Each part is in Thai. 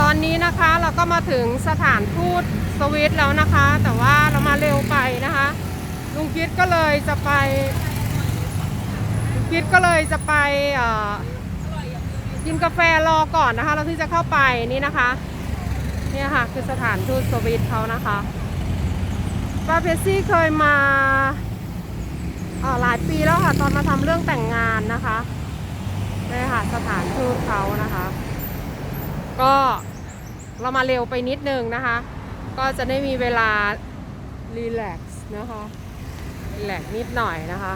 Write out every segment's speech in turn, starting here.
ตอนนี้นะคะเราก็มาถึงสถานทูตสวิตแล้วนะคะ แต่ว่าเรามาเร็วไปนะคะลุงคิดก็เลยจะไปลุงคิดก็เลยจะไปกินกาแฟรอก่อนนะคะเราที่จะเข้าไปนี่นะคะเนี่ยค่ะคือสถานทูตสวิตเขานะคะป้าเพซี่เคยมาออหลายปีแล้วค่ะ ตอนมาทำเรื่องแต่งงานนะคะนี่ค่ะสถานทูตเขานะคะ ก็เรามาเร็วไปนิดนึงนะคะ ก็จะได้มีเวลารีแลกซ์นะคะรีแลกซ์นิดหน่อยนะคะ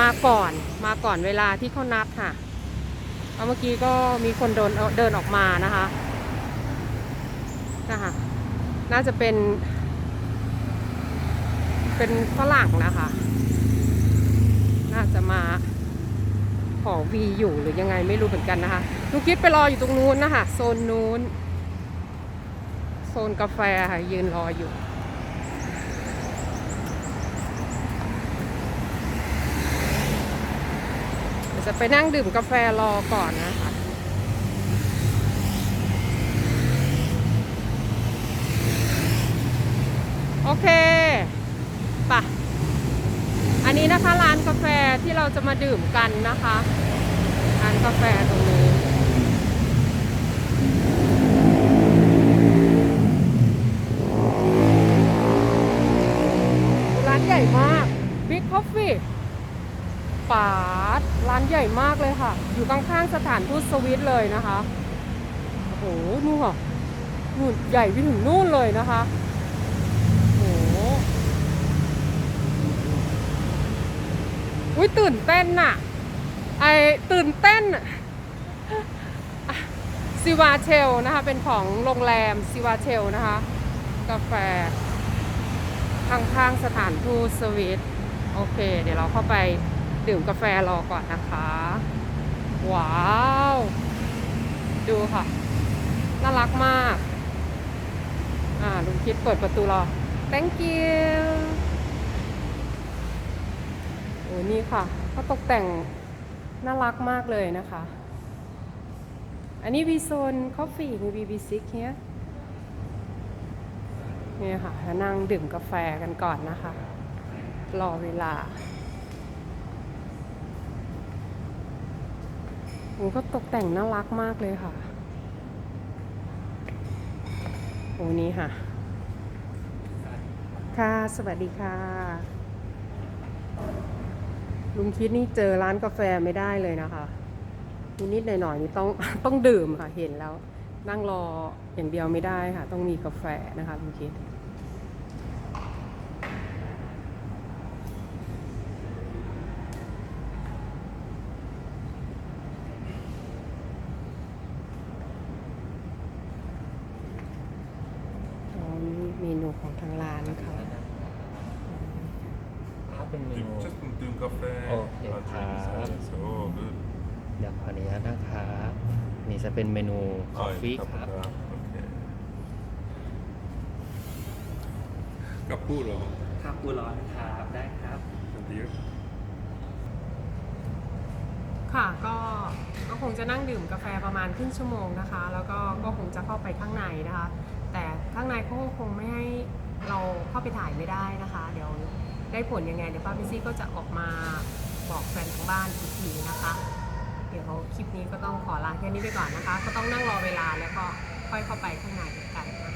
มาก่อนมาก่อนเวลาที่เขานัดค่ะเพราะเมื่อกี้ก็มีคนเดินเดินออกมานะคะนะคะน่าจะเป็น เป็นฝรั่งนะคะ น่าจะมา ขอวีอยู่หรือยังไงไม่รู้เหมือนกันนะคะลูกคิดไปรออยู่ตรงนู้นนะคะโซนนู้น โซนกาแฟค่ะยืนรออยู่เดี๋ยวจะไปนั่งดื่มกาแฟรอก่อนนะคะโอเคป่ะ อันนี้นะคะร้านกาแฟที่เราจะมาดื่มกันนะคะ ร้านกาแฟตรงนี้ ร้านใหญ่มาก Big Coffee ปาดร้านใหญ่มากเลยค่ะ อยู่ข้างๆสถานทูตสวิตเลยนะคะ โอ้โห นู่นค่ะนู่นใหญ่ไปถึงนู่นเลยนะคะโอ้โหอุ้ยตื่นเต้นน่ะ ตื่นเต้นซิวาเชลนะคะ เป็นของโรงแรมซิวาเชลนะคะ กาแฟข้างๆสถานทูตสวิตโอเค เดี๋ยวเราเข้าไปดื่มกาแฟรอก่อนนะคะ ว้าว ดูค่ะ น่ารักมาก อ่าลุงคิดเปิดประตูรอ thank you โอ้นี่ค่ะเขาตกแต่ง น่ารักมากเลยนะคะ อันนี้มีโซน coffee มี BB6 เนี่ยนี่ค่ะนั่งดื่มกาแฟกันก่อนนะคะ รอเวลาโอ้ก็ตกแต่งน่ารักมากเลยค่ะโอ้นี่ค่ะ ค่ะ สวัสดีค่ะ ลุงคิดนี่เจอร้านกาแฟไม่ได้เลยนะคะนิดๆหน่อยๆนี่ต้องต้องดื่มค่ะเห็นแล้ว นั่งรออย่างเดียวไม่ได้ค่ะ ต้องมีกาแฟนะคะลุงคิดนี่เมนูของทางร้านค่ะถ้า เป็นเมนู Just ดื่มกาแฟโอเคครับโอ้ good เดี๋ยวขออนุญาตนะครับนี่จะเป็นเมนูกาแฟขอบคคุณรับครับโอเคกับพูดเหรอครับกูร้อนครับได้ครับเดี๋ยวค่ะก็ก็คงจะนั่งดื่มกาแฟประมาณครึ่งชั่วโมงนะคะ แล้วก็ก็คงจะเข้าไปข้างในนะคะ แต่ข้างในเขาก็คงไม่ให้เราเข้าไปถ่ายไม่ได้นะคะ เดี๋ยว ได้ผลยังไงเดี๋ยวป้าพิซี่ก็จะออกมาบอกแฟนทางบ้านอีกทีนะคะ เดี๋ยวคลิปนี้ก็ต้องขอลาแค่นี้ไปก่อนนะคะ ก็ต้องนั่งรอเวลาแล้วก็ค่อยเข้าไปข้างในกันนะคะ